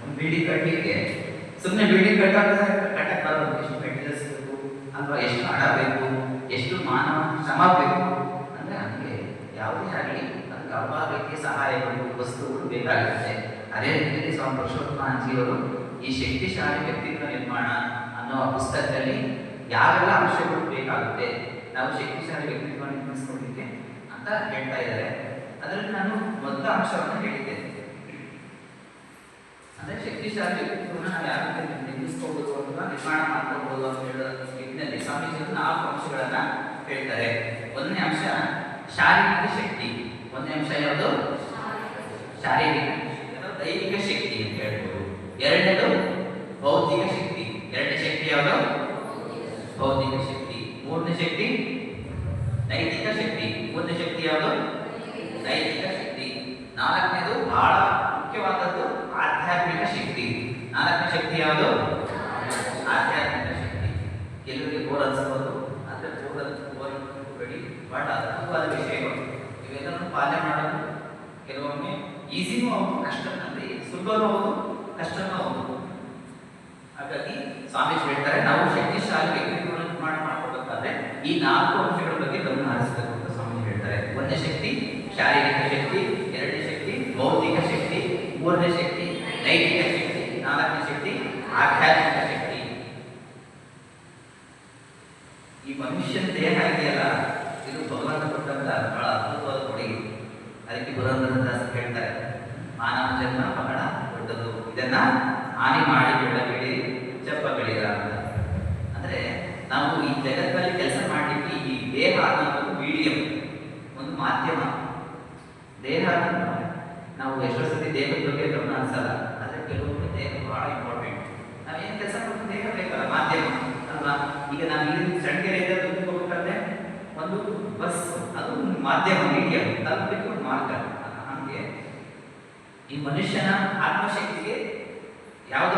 ಒಂದು ಬಿಲ್ಡಿಂಗ್ ಕಟ್ಟಲಿಕ್ಕೆ. ಸುಮ್ಮನೆ ಬಿಲ್ಡಿಂಗ್ ಕಟ್ಟೋದ್ರೆ ಕಟ್ಟಕ್ಕೆ ಬರೋದು ಎಷ್ಟು ಮೆಟೀರಿಯಲ್ಸ್ ಬೇಕು ಅಥವಾ ಎಷ್ಟು ಹಣ ಬೇಕು ಎಷ್ಟು ಮಾನವ ಶ್ರಮ ಬೇಕು. ಅಂದರೆ ನಮಗೆ ಯಾವುದೇ ಆಗಲಿ ಅದಕ್ಕೆ ರೀತಿಯ ಸಹಾಯಗಳು ವಸ್ತುಗಳು ಬೇಕಾಗುತ್ತೆ. ಅದೇ ರೀತಿಯಲ್ಲಿ ಸ್ವಾಮಿ ಪುರುಷೋತ್ತಮ ಅಂಜಿಯವರು ಈ ಶಕ್ತಿಶಾಲಿ ವ್ಯಕ್ತಿತ್ವ ನಿರ್ಮಾಣ ಅನ್ನೋ ಪುಸ್ತಕದಲ್ಲಿ ಯಾವೆಲ್ಲ ಅಂಶಗಳು ಬೇಕಾಗುತ್ತೆ, ನಾವು ಶಕ್ತಿಶಾಲಿ ವ್ಯಕ್ತಿತ್ವ ನಿರ್ಮಿಸ್ಕೊಳ್ಳಿಕ್ಕೆ ಅಂತ ಹೇಳ್ತಾ ಇದ್ದಾರೆ. ಅದರಲ್ಲಿ ನಾನು ಮೊದಲ ಅಂಶವನ್ನು ಹೇಳಿದ್ದೇನೆ. ಅಂದ್ರೆ ಶಕ್ತಿಶಾಲಿ ನಿರ್ಮಿಸ್ಕೋಬಹುದು ಅಥವಾ ನಿರ್ಮಾಣ ಮಾಡ್ಕೋಬಹುದು ಅಂತ ಹೇಳೋ ನಿಟ್ಟಿನಲ್ಲಿ ಸ್ವಾಮೀಜಿಯವರು ನಾಲ್ಕು ಅಂಶಗಳನ್ನ ಹೇಳ್ತಾರೆ. ಒಂದನೇ ಅಂಶ, ಶಾರೀರಿಕ ಶಕ್ತಿ. ಒಂದನೇ ಅಂಶ ಯಾವುದು? ಶಾರೀರಿಕ ದೈಹಿಕ ಶಕ್ತಿ ಅಂತ ಹೇಳ್ಬೋದು. ಎರಡನೇದು ಭೌತಿಕ ಶಕ್ತಿ. ಎರಡನೇ ಶಕ್ತಿ ಯಾವುದು? ಭೌತಿಕ ಶಕ್ತಿ. ಮೂರನೇ ಶಕ್ತಿ? ನೈತಿಕ ಶಕ್ತಿ. ಮೂರನೇ ಶಕ್ತಿ ಯಾವುದು? ನೈತಿಕ ಶಕ್ತಿ. ನಾಲ್ಕನೇದು ಬಹಳ ಮುಖ್ಯವಾದದ್ದು ಶಕ್ತಿ. ನಾಲ್ಕನೇ ಶಕ್ತಿ ಯಾವುದು? ಆಧ್ಯಾತ್ಮಿಕ ಶಕ್ತಿ. ಕೆಲವರಿಗೆ ಬೋರ್ ಅನ್ಸಬಹುದು ಆದರೆ ಬೋರ್ ಬೋರ್ ಬೇಡಿ ಬಟ್ ಅದ್ಭುತವಾದ ವಿಷಯಗಳು. ಇವೆಲ್ಲವನ್ನು ಪಾಲನೆ ಮಾಡೋದು ಕೆಲವೊಮ್ಮೆ ಈಸಿನೂ ಹೌದು ಕಷ್ಟ ಅಂದರೆ ಸುಲಭನೂ ಹೌದು, ಕಷ್ಟನೂ ಹೌದು. ಹಾಗಾಗಿ ಸ್ವಾಮೀಜಿ ಹೇಳ್ತಾರೆ, ನಾವು ಶಕ್ತಿಶಾಲಿ ವ್ಯಕ್ತಿಗಳನ್ನು ನಿರ್ಮಾಣ ಮಾಡ್ಕೋಬೇಕಾದ್ರೆ ಈ ನಾಲ್ಕು ಅಂಶಗಳ ಬಗ್ಗೆ ಗಮನ ಹರಿಸಬೇಕು ಅಂತ ಸ್ವಾಮೀಜಿ ಹೇಳ್ತಾರೆ. ಒಂದನೇ ಶಕ್ತಿ, ಶಾರೀರಿಕ ಶಕ್ತಿ, ಎರಡನೇ ಶಕ್ತಿ, ಭೌತಿಕ ಶಕ್ತಿ, ಮೂರನೇ ಶಕ್ತಿ. ನೈತಿಕ ಶಕ್ತಿ ನಾಲ್ಕನೇ ಶಕ್ತಿ ಆಧ್ಯಾತ್ಮಿಕ ಶಕ್ತಿ ಈ ಮನುಷ್ಯನ ದೇಹ ಇದೆಯಲ್ಲ ಇದು ಭಗವಂತ ಕೊಟ್ಟಂತ ಬಹಳ ಅದ್ಭುತವಾದ ಕೊಡುಗೆ ಅದಕ್ಕೆ ಪುರಂದರದಾಸ್ ಹೇಳ್ತಾರೆ ಮಾನವ ಜನ್ಮ ಬಹಳ ದೊಡ್ಡದು. ಇದನ್ನ ಹಾನಿ ಮಾಡಿ ಚಪ್ಪ ಚಪ್ಪಗಳಿರ ಅಂತ. ಅಂದ್ರೆ ನಾವು ಈ ಜಗತ್ತಲ್ಲಿ ಕೆಲಸ ಮಾಡಲಿಕ್ಕೆ ಈ ದೇಹ ಅನ್ನೋದು ಮೀಡಿಯಂ ಒಂದು ಮಾಧ್ಯಮ. ದೇಹ ನಾವು ಎಷ್ಟೋ ಸತಿ ದೇಹದ ಬಗ್ಗೆ ಗಮನ ಹರಿಸಲ್ಲ. ಕೆಲವೊಮ್ಮೆ ದೇಹ ಬಹಳ ಇಂಪಾರ್ಟೆಂಟ್ ನಾವೇನು ಕೆಲಸ ಮಾಡ್ತೀವಿ ದೇಹ ಮಾಧ್ಯಮ ಅಲ್ವಾ ಈಗ ನಾವು ಇಲ್ಲಿ ದುಡ್ಡು ಹೋಗ್ಬೇಕಾದ್ರೆ ಒಂದು ಬಸ್, ಅದು ಮಾಧ್ಯಮ ಮೀಡಿಯಂ ತಲುಪಲಿಕ್ಕೆ ಒಂದು ಮಾರ್ಗ. ಹಾಗೆ. ಈ ಮನುಷ್ಯನ ಆತ್ಮಶಕ್ತಿಗೆ ಯಾವುದು